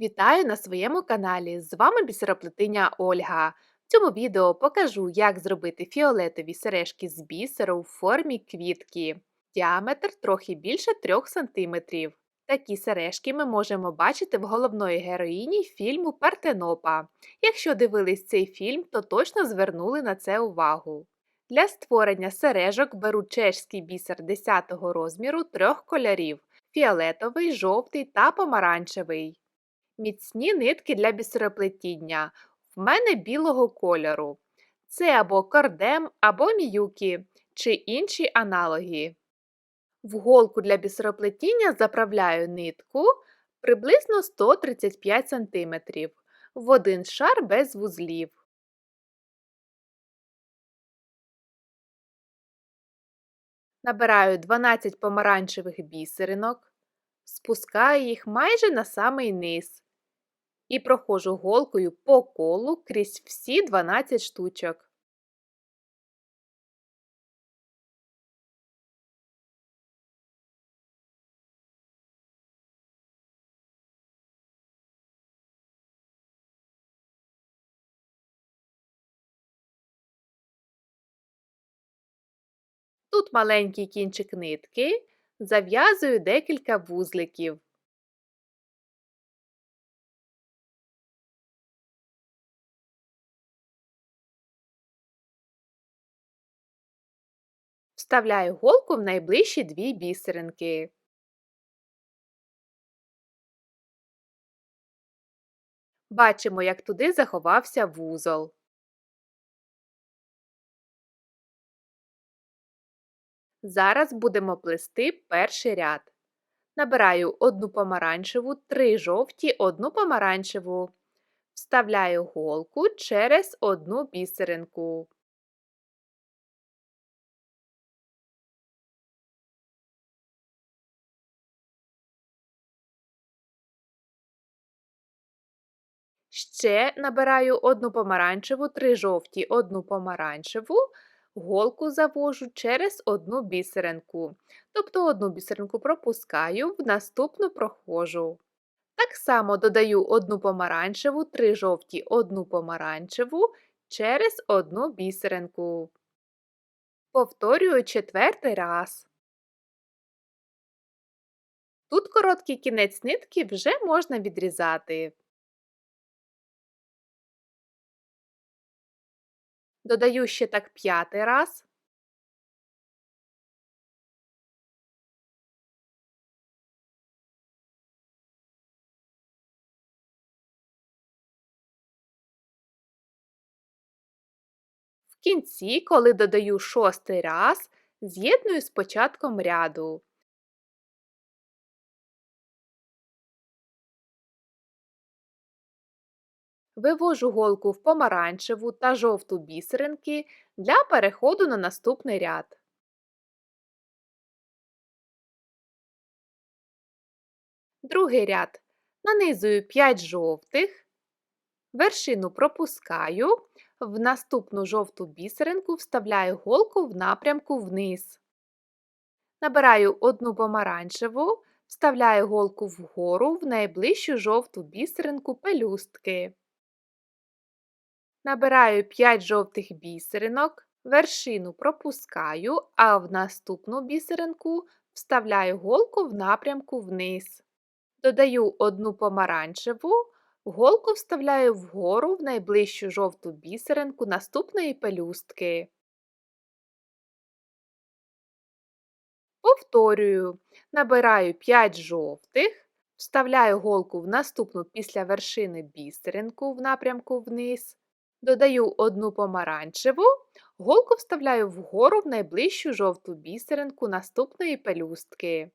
Вітаю на своєму каналі! З вами бісероплетиня Ольга. В цьому відео покажу, як зробити фіолетові сережки з бісеру в формі квітки. Діаметр трохи більше 3 см. Такі сережки ми можемо бачити в головної героїні фільму Партенопа. Якщо дивились цей фільм, то точно звернули на це увагу. Для створення сережок беру чешський бісер 10 розміру трьох кольорів фіолетовий, жовтий та помаранчевий. Міцні нитки для бісероплетіння. В мене білого кольору. Це або кордем, або міюкі, чи інші аналоги. В голку для бісероплетіння заправляю нитку приблизно 135 см в один шар без вузлів. Набираю 12 помаранчевих бісеринок, спускаю їх майже на самий низ і проходжу голкою по колу крізь всі 12 штучок. Тут маленький кінчик нитки, зав'язую декілька вузликів. Вставляю голку в найближчі дві бісеринки. Бачимо, як туди заховався вузол. Зараз будемо плести перший ряд. Набираю одну помаранчеву, три жовті, одну помаранчеву. Вставляю голку через одну бісеринку. Ще набираю одну помаранчеву, три жовті, одну помаранчеву, голку завожу через одну бісеринку. Тобто одну бісеринку пропускаю, в наступну проходжу. Так само додаю одну помаранчеву, три жовті, одну помаранчеву через одну бісеринку. Повторюю четвертий раз. Тут короткий кінець нитки вже можна відрізати. Додаю ще так п'ятий раз. В кінці, коли додаю шостий раз, з'єдную з початком ряду. Вивожу голку в помаранчеву та жовту бісеринки для переходу на наступний ряд. Другий ряд нанизую 5 жовтих, вершину пропускаю, в наступну жовту бісеринку вставляю голку в напрямку вниз. Набираю одну помаранчеву, вставляю голку вгору в найближчу жовту бісеринку пелюстки. Набираю 5 жовтих бісеринок, вершину пропускаю, а в наступну бісеринку вставляю голку в напрямку вниз. Додаю одну помаранчеву, голку вставляю вгору в найближчу жовту бісеринку наступної пелюстки. Повторюю, набираю 5 жовтих, вставляю голку в наступну після вершини бісеринку в напрямку вниз. Додаю одну помаранчеву, голку вставляю вгору в найближчу жовту бісеринку наступної пелюстки.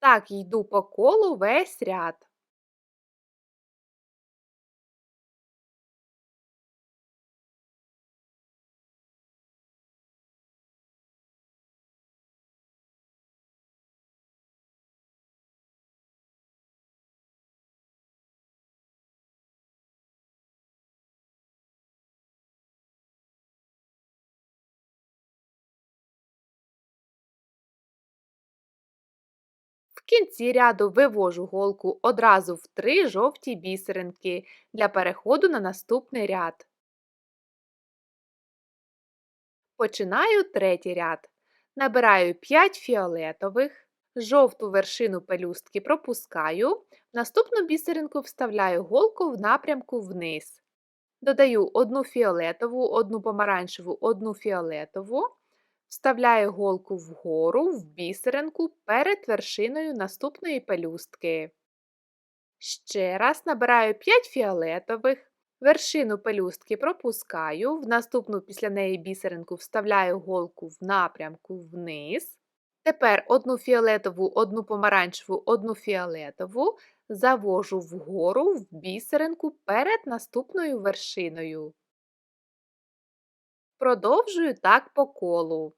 Так йду по колу весь ряд. Кінці ряду вивожу голку одразу в три жовті бісеринки для переходу на наступний ряд. Починаю третій ряд. Набираю 5 фіолетових, жовту вершину пелюстки пропускаю, в наступну бісеринку вставляю голку в напрямку вниз. Додаю одну фіолетову, одну помаранчеву, одну фіолетову, вставляю голку вгору в бісеринку перед вершиною наступної пелюстки. Ще раз набираю 5 фіолетових, вершину пелюстки пропускаю, в наступну після неї бісеринку вставляю голку в напрямку вниз. Тепер одну фіолетову, одну помаранчеву, одну фіолетову завожу вгору в бісеринку перед наступною вершиною. Продовжую так по колу.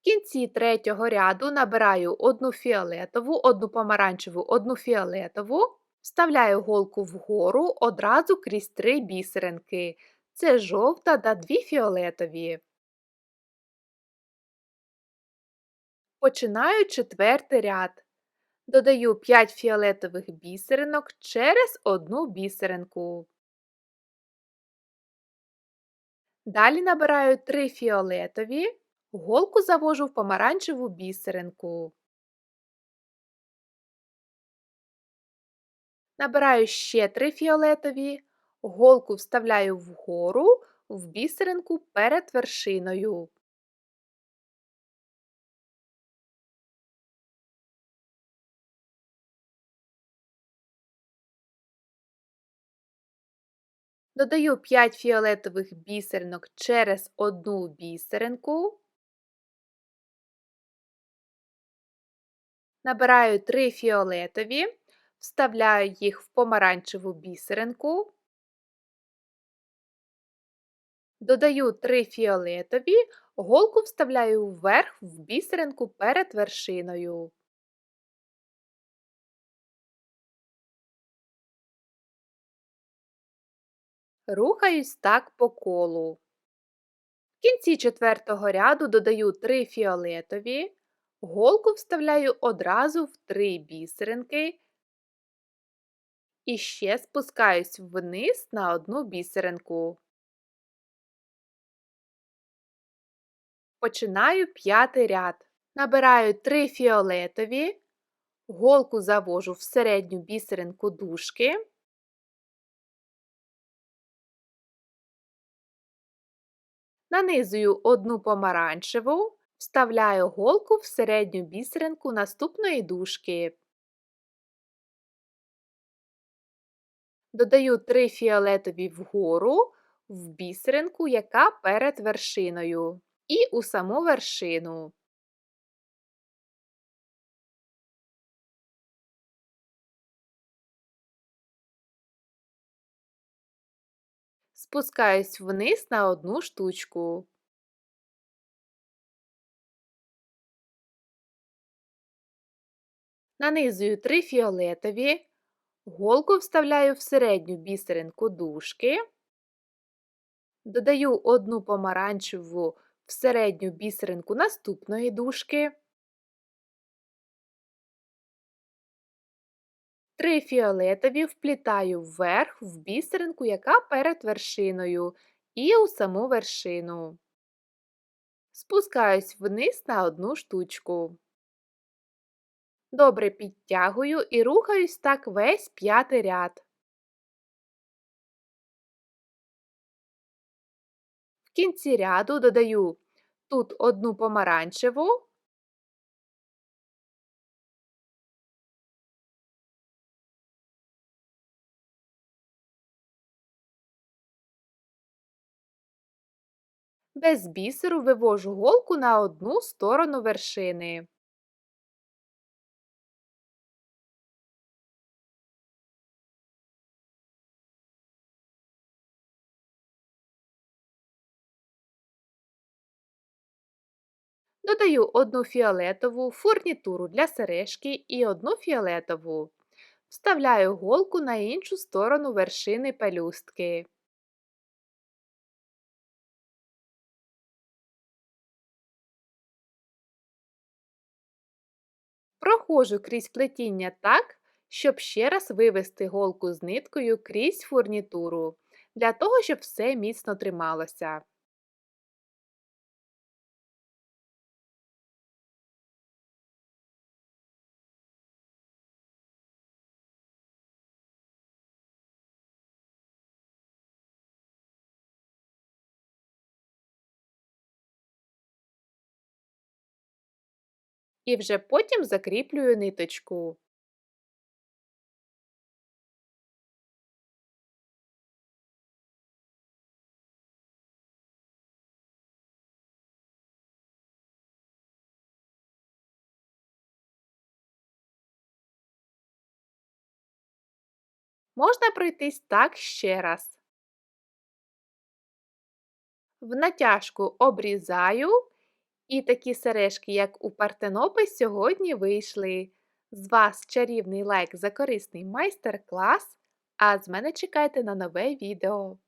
В кінці третього ряду набираю одну фіолетову, одну помаранчеву, одну фіолетову, вставляю голку вгору одразу крізь три бісеринки. Це жовта та дві фіолетові. Починаю четвертий ряд. Додаю 5 фіолетових бісеринок через одну бісеринку. Далі набираю 3 фіолетові, голку завожу в помаранчеву бісеринку. Набираю ще 3 фіолетові, голку вставляю вгору в бісеринку перед вершиною. Додаю 5 фіолетових бісеринок через одну бісеринку. Набираю 3 фіолетові, вставляю їх в помаранчеву бісеринку. Додаю 3 фіолетові, голку вставляю вверх в бісеринку перед вершиною. Рухаюсь так по колу. В кінці четвертого ряду додаю 3 фіолетові, голку вставляю одразу в 3 бісеринки і ще спускаюсь вниз на одну бісеринку. Починаю п'ятий ряд. Набираю 3 фіолетові, голку завожу в середню бісеринку дужки. Нанизую одну помаранчеву, вставляю голку в середню бісеринку наступної дужки. Додаю три фіолетові вгору в бісеринку, яка перед вершиною, і у саму вершину. Спускаюсь вниз на одну штучку. Нанизую 3 фіолетові, голку вставляю в середню бісеринку дужки, додаю одну помаранчеву в середню бісеринку наступної дужки, 3 фіолетові вплітаю вверх в бісеринку, яка перед вершиною, і у саму вершину. Спускаюсь вниз на одну штучку. Добре підтягую і рухаюсь так весь п'ятий ряд. В кінці ряду додаю тут одну помаранчеву, Без бісеру вивожу голку на одну сторону вершини. Додаю одну фіолетову фурнітуру для сережки і одну фіолетову. Вставляю голку на іншу сторону вершини пелюстки. Проходжу крізь плетіння так, щоб ще раз вивести голку з ниткою крізь фурнітуру, для того, щоб все міцно трималося. І вже потім закріплюю ниточку. Можна пройтись так ще раз. В натяжку обрізаю, і такі сережки, як у Партенопи, сьогодні вийшли. З вас чарівний лайк за корисний майстер-клас, а з мене чекайте на нове відео.